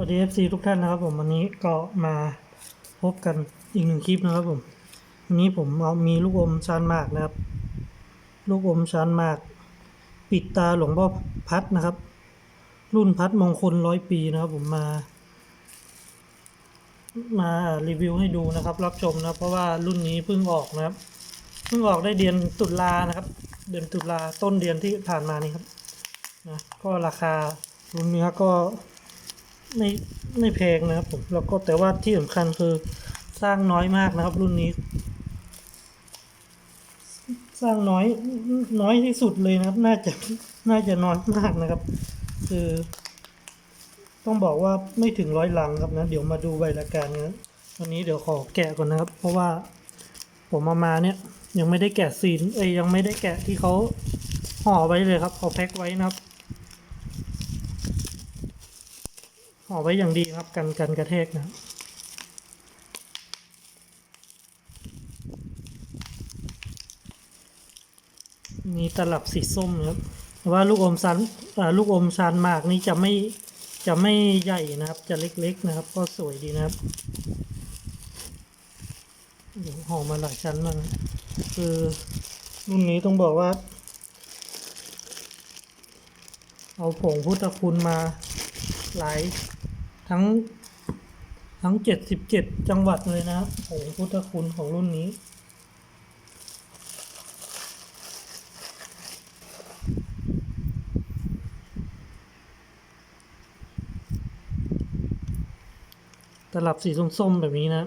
วัสดี FC ทุกท่านนะครับผมวันนี้ก็มาพบกันอีกหนึ่งคลิปนะครับผมวันนี้ผมเอามีลูกอมชานมากนะครับ ลูกอมชานมาก ปิดตาหลวงพ่อพัดนะครับ รุ่นพัดมงคลร้อยปีนะครับผมมา มารีวิวให้ดูนะครับ รับชมนะเพราะว่ารุ่นนี้เพิ่งออกนะครับเพิ่งออกได้เดือนตุลานะครับ เดือนตุลาต้นเดือนที่ผ่านมานี่ครับนะก็ราคารุ่นเนื้อก็ ไม่ไม่แพงนะครับผมแล้วก็แต่ว่าที่สำคัญคือสร้างน้อยมากนะครับ รุ่นนี้ สร้างน้อยน้อยที่สุดเลยนะครับ น่าจะน่าจะน้อยมากนะครับ คือ ต้องบอกว่าไม่ถึงร้อยลังครับนะ เดี๋ยวมาดูใบรายการนะวันนี้เดี๋ยวขอแกะก่อนนะครับ เพราะว่าผมมามาเนี่ย ยังไม่ได้แกะซีนเอ้ยยังไม่ได้แกะที่เขาห่อไว้เลยครับเขาแพ็คไว้นะครับ อไว้อย่างดีครับกันกันกระแทกนะครับมีตลับสีส้มนะครับว่าลูกอมซันลูกอมชานมากนี่จะไม่จะไม่ใหญ่นะครับ จะเล็กๆนะครับ ก็สวยดีนะครับห่อมาหลายชั้นมากคือรุ่นนี้ต้องบอกว่า เอาผงพุทธคุณมาหลาย ทั้งทั้งเจ็ดสิบเจ็ดจังหวัดเลยนะครับผงพุทธคุณของรุ่นนี้ ตลับสีส้มๆแบบนี้นะ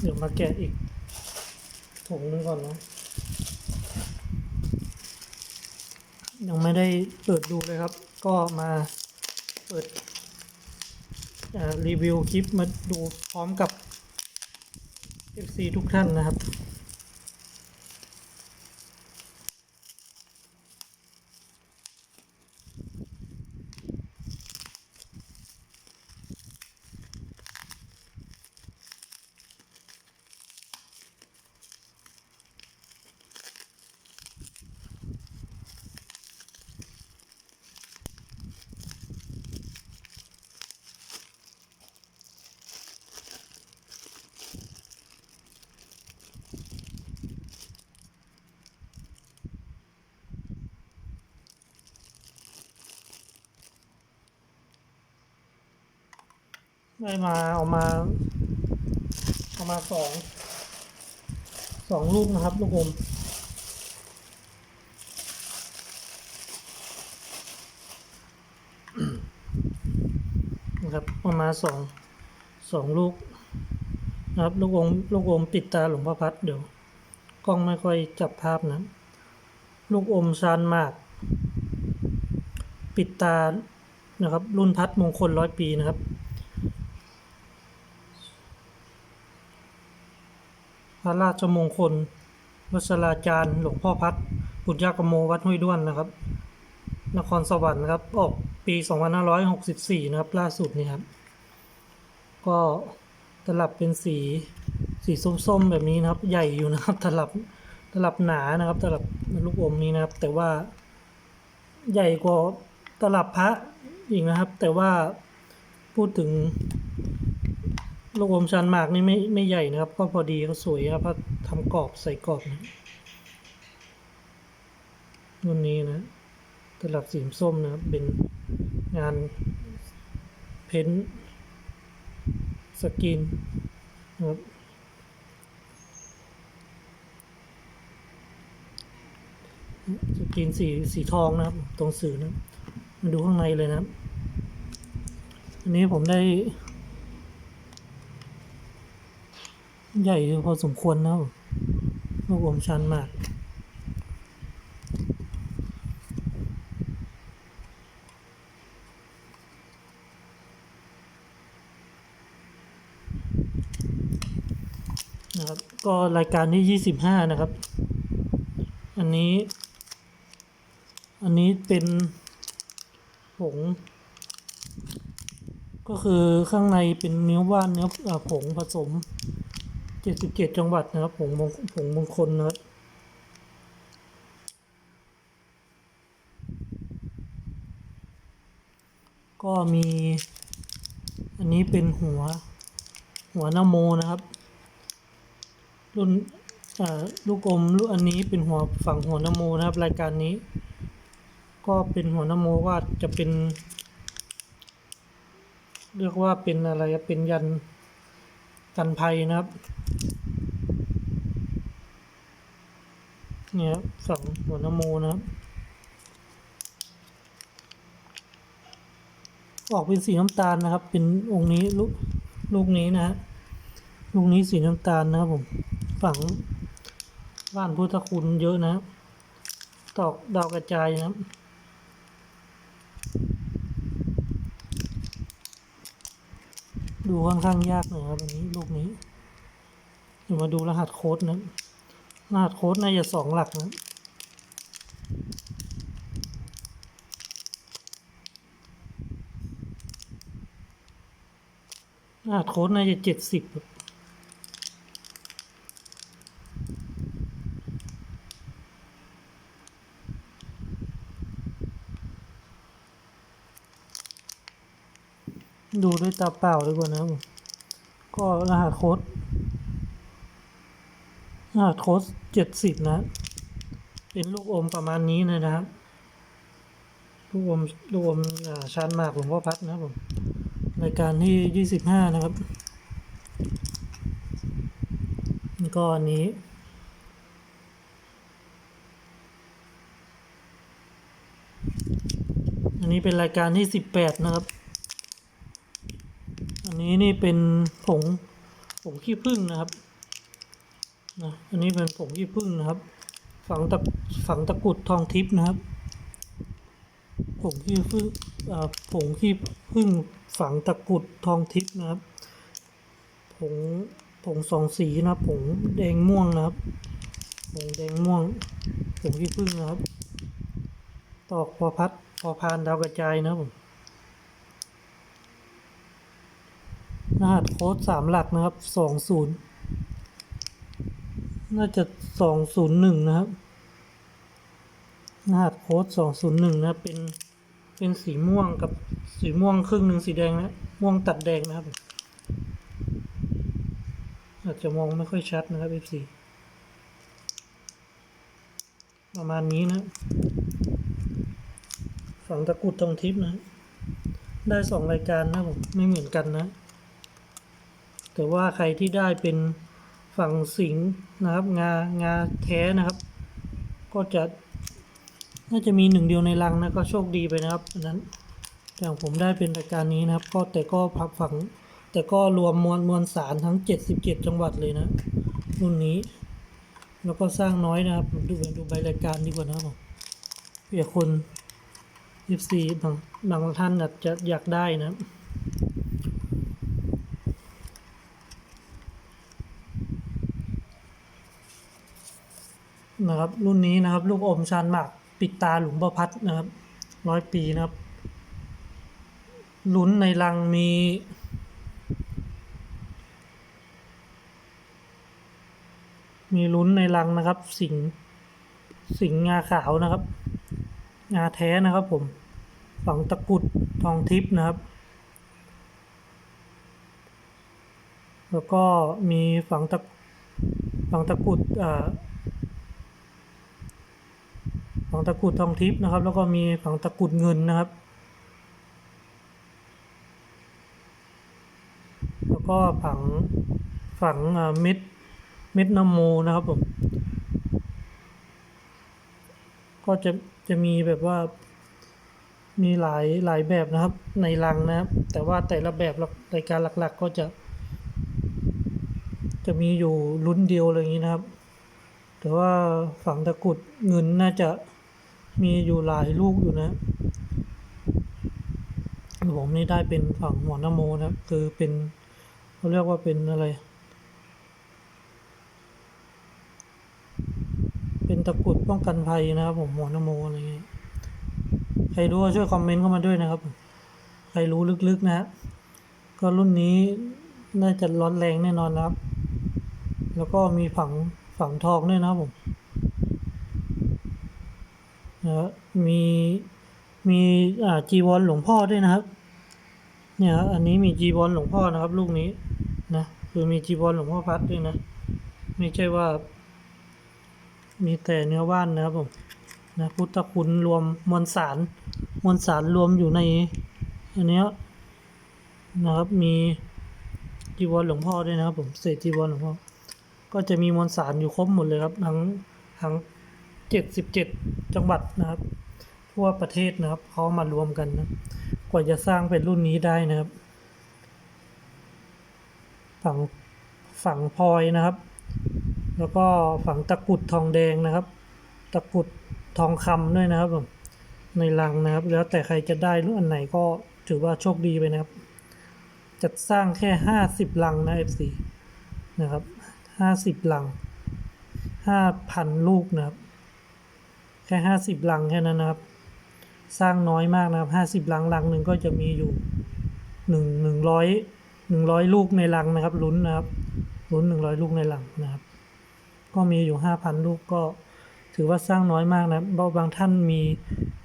เดี๋ยวมาแกะอีกถุงนึงก่อนนะ ยังไม่ได้เปิดดูเลยครับ ก็มาเปิดรีวิวคลิปมาดูพร้อมกับ FC ทุกท่านนะครับ ได้มาเอามาเอามาสองสองลูกนะครับ ลูกอมนะครับเอามาสองสองลูกนะครับลูกอมลูกอมปิดตาหลวงพ่อพัดเดี๋ยวกล้องไม่ค่อยจับภาพนะลูกอมชานมาก ปิดตานะครับ รุ่นพัดมงคลร้อยปีนะครับ พระราชมงคลวัชราจารย์ หลวงพ่อพัดปุญญากโมวัดห้วยด้วนนะครับ นครสวรรค์นะครับ ออกปี 2564 นะครับ ล่าสุดนี่ครับ ก็ตลับเป็นสีสีส้มๆแบบนี้นะครับ ใหญ่อยู่นะครับ ตลับตลับหนานะครับ ตลับลูกอมนี้นะครับ แต่ว่าใหญ่กว่าตลับพระอีกนะครับ แต่ว่าพูดถึง ลูกอมชันหมากนี่ไม่ไม่ใหญ่นะครับ ก็พอดีก็สวยครับพราทำกรอบใส่กรอบนะรุ่นนี้นะตลับสีส้มนะครับเป็นงานเพ้นสกรีนนะครับสกรีนสีสีทองนะครับ ตรงสื่อนะมาดูข้างในเลยนะครับ อันนี้ผมได้ ใหญ่พอสมควรนะครับลูกอมชันมาก นะครับ ก็รายการที่ยี่สิบห้านะครับ อันนี้ อันนี้เป็นผง ก็คือข้างในเป็นเนื้อว่านเนื้อผงผสม เจ็ดสิบเจ็ดจังหวัดนะครับผงมงผงมงคลนะครับก็มี อันนี้เป็นหัว หัวนโมนะครับ รุ่นลูกอมลูกอันนี้เป็นหัวฝั่งหัวนโมนะครับ รายการนี้ ก็เป็นหัวนโมว่าจะเป็น เรียกว่าเป็นอะไรเป็นยัน กันภัยนะครับ เนี่ยฝั่งหัวนโมนะครับ ออกเป็นสีน้ำตาลนะครับ เป็นองค์นี้ลูกลูกนี้นะฮะลูกนี้สีน้ำตาลนะครับผมฝั่งบ้านพุทธคุณเยอะนะตอกดาวกระจายนะครับ ดูค่อนข้างยากหน่อยครับอันนี้ลูกนี้เดี๋ยวมาดูรหัสโค้ดนะรหัสโค้ดน่าจะสองหลักนะรหัสโค้ดน่าจะเจ็ดสิบ ด้วยตาเปล่าดีกว่านะผมก็รหัสโค้ดรหัสโค้ดเจ็ดสิบนะ เป็นลูกอมประมาณนี้เลยนะครับ ลูกอมลูกอมอ่าชานมากหลวงพ่อพัดนะครับผมรายการที่ยี่สิบห้านะครับแล้วก็อันนี้อันนี้เป็นรายการที่สิบแปดนะครับ นนี้นี่เป็นผงผงขี้ผึ้งนะครับนะอันนี้เป็นผงขี้ผึ้งนะครับ ฝังตะฝังตะกรุดทองทิพย์นะครับ ผงขี้ผึ้งอ่าผงขี้ผึ้งฝังตะกรุดทองทิพย์นะครับ ผงผงสองสีนะครับผงแดงม่วงนะครับผงแดงม่วงผงขี้ผึ้งนะครับ ตอกพอพัดพอพานดาวกระจายนะครับผม รหัสโค้ดสามหลักนะครับสองศูนย์น่าจะสองศูนย์หนึ่งนะครับรหัสโค้ดสองศูนย์หนึ่งนะเป็นเป็นสีม่วงกับสีม่วงครึ่งหนึ่งสีแดงนะม่วงตัดแดงนะครับอาจจะมองไม่ค่อยชัดนะครับ F4 ประมาณนี้นะฝังตะกุดทองทิพย์นะ ได้สองรายการนะผม ไม่เหมือนกันนะ แต่ว่าใครที่ได้เป็นฝั่งสิงห์นะครับ งางาแท้นะครับ ก็จะน่าจะมีหนึ่งเดียวในรังนะก็โชคดีไปนะครับอันนั้นอย่างผมได้เป็นรายการนี้นะครับ ก็แต่ก็พักฝังแต่ก็รวมมวลมวลสารทั้ง 77 จังหวัดเลยนะรุ่นนี้ แล้วก็สร้างน้อยนะครับ ดูดูใบรายการดีกว่านะครับผมเผื่อคน FC บางบางท่านอาจจะอยากได้นะครับ นะครับ รุ่นนี้นะครับ ลูกอมชานหมากปิดตาหลวงพ่อพัดนะครับร้อยปีนะครับ ลุ้นในรังมีมีลุ้นในรังนะครับ สิงสิงงาขาวนะครับ งาแท้นะครับผมฝังตะกุดทองทิพย์นะครับ แล้วก็มีฝังตะฝังตะกุดอ่า ฝังตะกุดทองทิพย์นะครับ แล้วก็มีฝังตะกุดเงินนะครับ แล้วก็ฝังฝังเม็ดเม็ดนโมนะครับผมก็จะจะมีแบบว่ามีหลายหลายแบบนะครับในรังนะครับ แต่ว่าแต่ละแบบรายการหลักๆก็จะ จะมีอยู่รุ่นเดียวอะไรอย่างนี้นะครับ แต่ว่าฝังตะกุดเงินน่าจะ มีอยู่หลายลูกอยู่นะผมนี่ได้เป็นฝั่งหัวนโมนะคือเป็นเขาเรียกว่าเป็นอะไร เป็นตะกรุดป้องกันภัยนะครับผมหัวนโมอะไรเงี้ยใครรู้ช่วยคอมเมนต์เข้ามาด้วยนะครับ ใครรู้ลึกๆนะฮะก็รุ่นนี้น่าจะร้อนแรงแน่นอนนะครับ แล้วก็มีฝังฝังทองด้วยนะครับผม นะฮะมีมีอ่าจีวรหลวงพ่อด้วยนะครับ เนี่ยครับอันนี้มีจีบอลหลวงพ่อนะครับ ลูกนี้นะคือมีจีบอลหลวงพ่อพัดด้วยนะไม่ใช่ว่า มีแต่เนื้อว่านนะครับผมนะพุทธคุณรวมมวลสารมวลสารรวมอยู่ในอันเนี้ยนะครับมีจีวรหลวงพ่อด้วยนะครับผมเศษจีวรหลวงพ่อก็จะมีมวลสารอยู่ครบหมดเลยครับทั้งทั้ง เจ็ดสิบเจ็ดจังหวัดนะครับ ทั่วประเทศนะครับเขามารวมกันนะกว่าจะสร้างเป็นรุ่นนี้ได้นะครับ ฝั่งฝั่งพลอยนะครับ แล้วก็ฝั่งตะกุดทองแดงนะครับ ตะกุดทองคำด้วยนะครับผมในลังนะครับ แล้วแต่ใครจะได้รุ่นอันไหนก็ถือว่าโชคดีไปนะครับ จัดสร้างแค่ห้าสิบลังนะ FC นะครับห้าสิบลังห้าพันลูกนะครับ แค่ห้าสิบลังแค่นั้นนะครับ สร้างน้อยมากนะครับห้าสิบลังลังหนึ่งก็จะมีอยู่หนึ่งหนึ่งร้อยหนึ่งร้อยลูกในลังนะครับ ลุ้นนะครับ ลุ้นหนึ่งร้อยลูกในลังนะครับ ก็มีอยู่ห้าพันลูกก็ถือว่าสร้างน้อยมากนะเพราบางท่านมี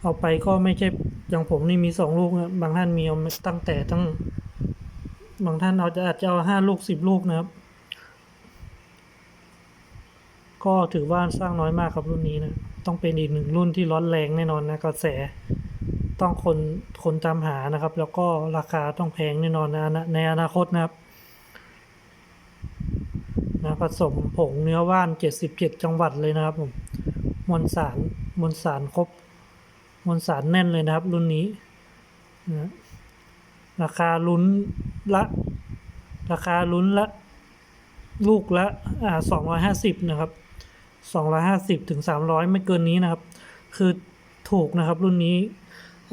เอาไปก็ไม่ใช่อย่างผมนี่มีสองลูกนะบางท่านมีเอาตั้งแต่ตั้ง บางท่านเอาจะอาจจะเอาห้าลูกสิบลูกนะครับ ก็ถือว่าสร้างน้อยมากครับรุ่นนี้นะ ต้องเป็นอีกหนึ่งรุ่นที่ร้อนแรงแน่นอนนะกระแสต้องคนคนตามหานะครับ แล้วก็ราคาต้องแพงแน่นอนนะนในอนาคตนะครับนะผสมผงเนื้อว่าน 77 จังหวัดเลยนะครับผมมวลสารมวลสารครบมวลสารแน่นเลยนะครับ รุ่นนี้นะราคาลุ้นละ ราคาลุ้นละ ลูกละอ่า250 นะครับ 250ถึง300 ไม่เกินนี้นะครับ คือถูกนะครับ รุ่นนี้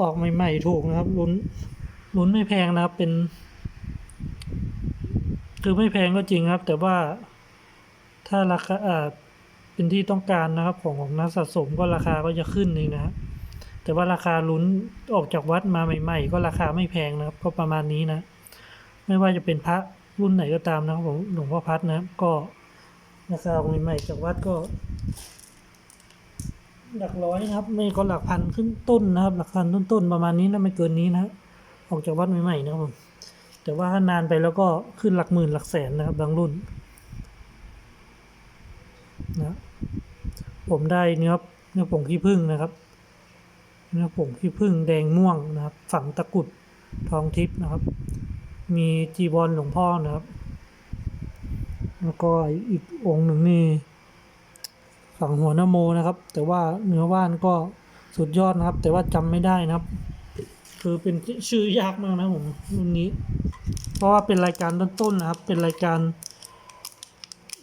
ออกใหม่ๆถูกนะครับลุ้นลุ้นไม่แพงนะครับเป็น คือไม่แพงก็จริงครับ แต่ว่าถ้าราคาอ่าเป็นที่ต้องการนะครับของของนักสะสมก็ราคาก็จะขึ้นเองนะครับแต่ว่าราคาลุ้นออกจากวัดมาใหม่ ๆ ก็ราคาไม่แพงนะครับ ก็ประมาณนี้นะ ไม่ว่าจะเป็นพระรุ่นไหนก็ตามนะครับผมหลวงพ่อพัดนะครับก็ ราคาใหม่ๆจากวัดก็ หลักร้อยนะครับ ไม่ก็หลักพันขึ้นต้นนะครับ หลักพันต้นๆประมาณนี้นะไม่เกินนี้นะออกจากวัดใหม่ๆนะครับผมแต่ว่าถ้านานไปแล้วก็ขึ้นหลักหมื่นหลักแสนนะครับบางรุ่นนะผมได้เนื้อเนื้อผงขี้ผึ้งนะครับ เนื้อผงขี้ผึ้งแดงม่วงนะครับ ฝังตะกรุดทองทิพย์นะครับ มีจีวรหลวงพ่อนะครับ แล้วก็อีกองค์หนึ่งนี่ฝั่งหัวนโมนะครับ แต่ว่าเนื้อว่านก็สุดยอดนะครับ แต่ว่าจำไม่ได้นะครับ คือเป็นชื่อยากมากนะผมรุ่นนี้ เพราะว่าเป็นรายการต้นๆนะครับ เป็นรายการ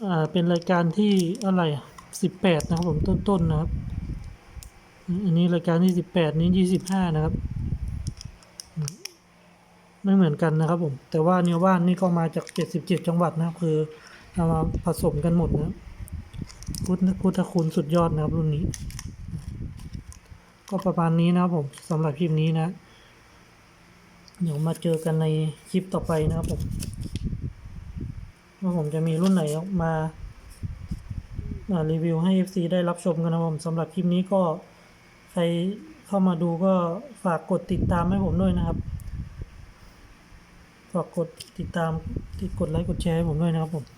อ่าเป็นรายการที่อะไรสิบแปดนะครับผมต้นๆนะครับ อันนี้รายการที่สิบแปดนี้ยี่สิบห้านะครับ ไม่เหมือนกันนะครับผม แต่ว่าเนื้อว่านนี่ก็มาจากเจ็ดสิบเจ็ดจังหวัดนะครับคือ เอามาผสมกันหมดนะพุทธพุทธคุณสุดยอดนะครับรุ่นนี้ ก็ประมาณนี้นะครับผมสำหรับคลิปนี้นะ เดี๋ยวมาเจอกันในคลิปต่อไปนะครับผมว่าผมจะมีรุ่นไหนออกมาอ่ารีวิวให้ FC ได้รับชมกันนะครับผมสำหรับคลิปนี้ก็ใครเข้ามาดูก็ฝากกดติดตามให้ผมด้วยนะครับฝากกดติดตามติดกดไลค์กดแชร์ให้ผมด้วยนะครับผม